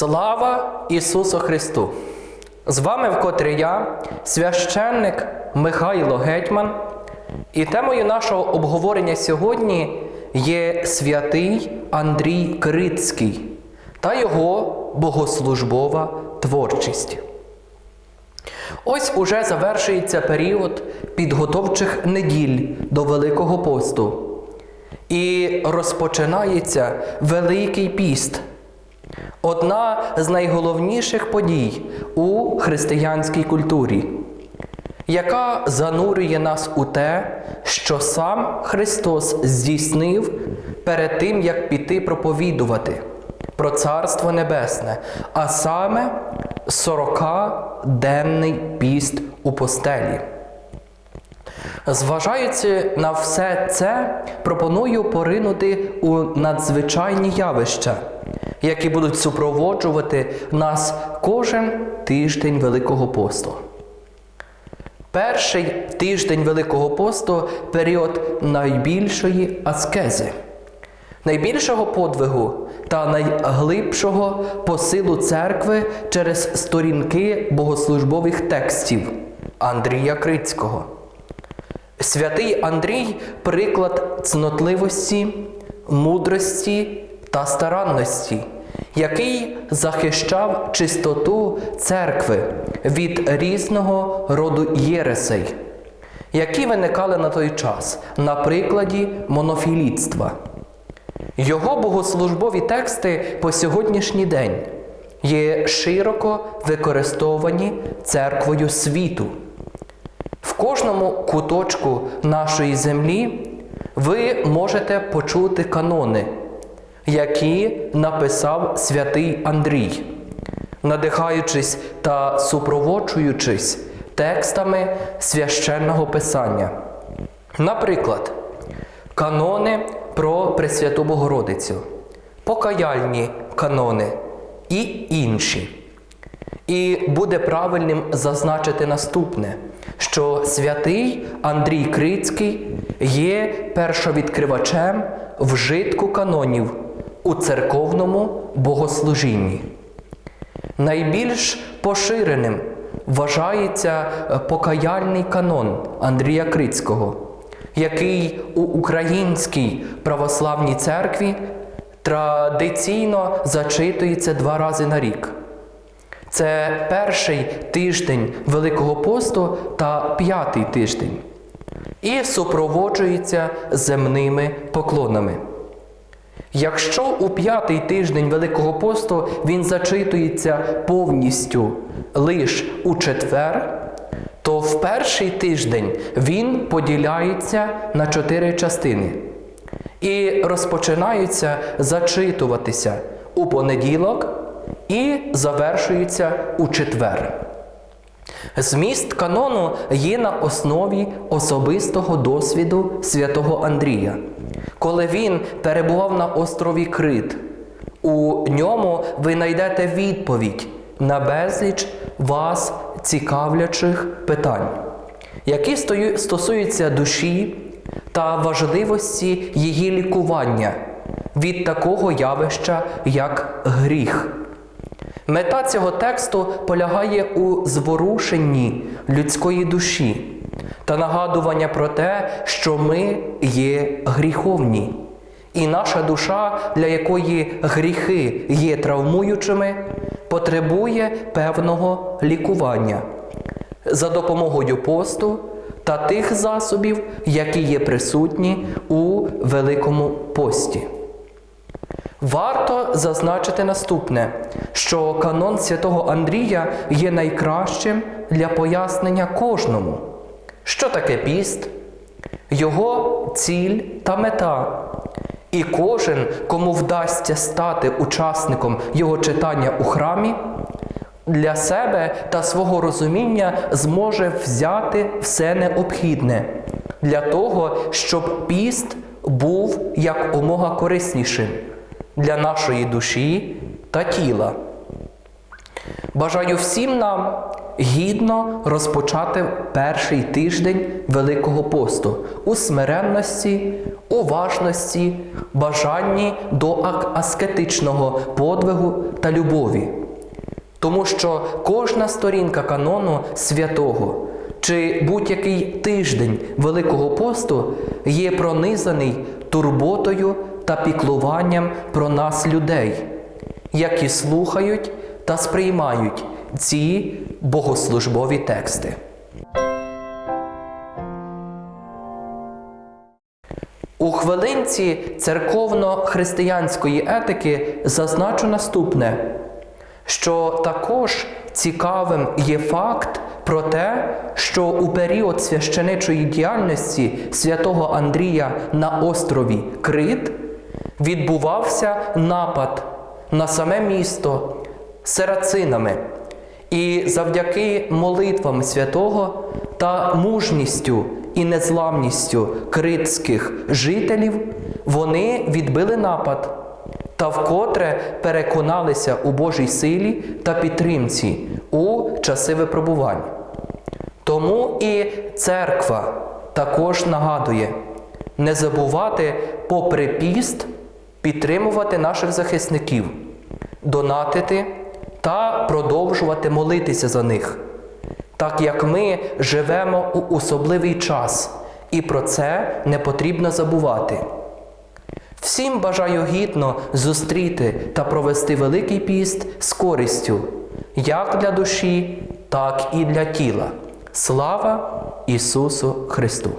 Слава Ісусу Христу! З вами вкотре я, священник Михайло Гетьман, і темою нашого обговорення сьогодні є святий Андрій Крицький та його богослужбова творчість. Ось уже завершується період підготовчих неділь до Великого посту. І розпочинається Великий піст. Одна з найголовніших подій у християнській культурі, яка занурює нас у те, що сам Христос здійснив перед тим, як піти проповідувати про Царство Небесне, а саме 40-денний піст у постелі. Зважаючи на все це, пропоную поринути у надзвичайні явища, які будуть супроводжувати нас кожен тиждень Великого посту. Перший тиждень Великого посту період найбільшої аскези, найбільшого подвигу та найглибшого посилу церкви через сторінки богослужбових текстів Андрія Крицького. Святий Андрій приклад цнотливості, мудрості та старанності, який захищав чистоту церкви від різного роду єресей, які виникали на той час на прикладі монофілітства. Його богослужбові тексти по сьогоднішній день є широко використовані церквою світу. В кожному куточку нашої землі ви можете почути канони, які написав святий Андрій, надихаючись та супроводжуючись текстами священного писання. Наприклад, канони про Пресвяту Богородицю, покаяльні канони і інші. І буде правильним зазначити наступне, що святий Андрій Крицький є першовідкривачем вжитку канонів у церковному богослужінні. Найбільш поширеним вважається покаяльний канон Андрія Крицького, який у Українській православній церкві традиційно зачитується два рази на рік. Це перший тиждень Великого посту та п'ятий тиждень. І супроводжується земними поклонами. Якщо у п'ятий тиждень Великого посту він зачитується повністю лише у четвер, то в перший тиждень він поділяється на чотири частини і розпочинаються зачитуватися у понеділок і завершується у четвер. Зміст канону є на основі особистого досвіду святого Андрія, коли він перебував на острові Крит. У ньому ви знайдете відповідь на безліч вас цікавлячих питань, які стосуються душі та важливості її лікування від такого явища, як гріх. Мета цього тексту полягає у зворушенні людської душі та нагадування про те, що ми є гріховні, і наша душа, для якої гріхи є травмуючими, потребує певного лікування. За допомогою посту та тих засобів, які є присутні у Великому пості. Варто зазначити наступне, що канон святого Андрія є найкращим для пояснення кожному, що таке піст, його ціль та мета. І кожен, кому вдасться стати учасником його читання у храмі, для себе та свого розуміння зможе взяти все необхідне для того, щоб піст був якомога кориснішим для нашої душі та тіла. Бажаю всім нам гідно розпочати перший тиждень Великого посту у смиренності, уважності, бажанні до аскетичного подвигу та любові. Тому що кожна сторінка канону святого чи будь-який тиждень Великого посту є пронизаний турботою та піклуванням про нас людей, які слухають та сприймають ці богослужбові тексти. У хвилинці церковно-християнської етики зазначу наступне, що також цікавим є факт про те, що у період священичої діяльності святого Андрія на острові Крит відбувався напад на саме місто сарацинами. І завдяки молитвам святого та мужністю і незламністю критських жителів вони відбили напад та вкотре переконалися у Божій силі та підтримці у часи випробувань. Тому і церква також нагадує не забувати, попри піст, підтримувати наших захисників, донатити та продовжувати молитися за них, так як ми живемо у особливий час, і про це не потрібно забувати. Всім бажаю гідно зустріти та провести Великий піст з користю, як для душі, так і для тіла. Слава Ісусу Христу!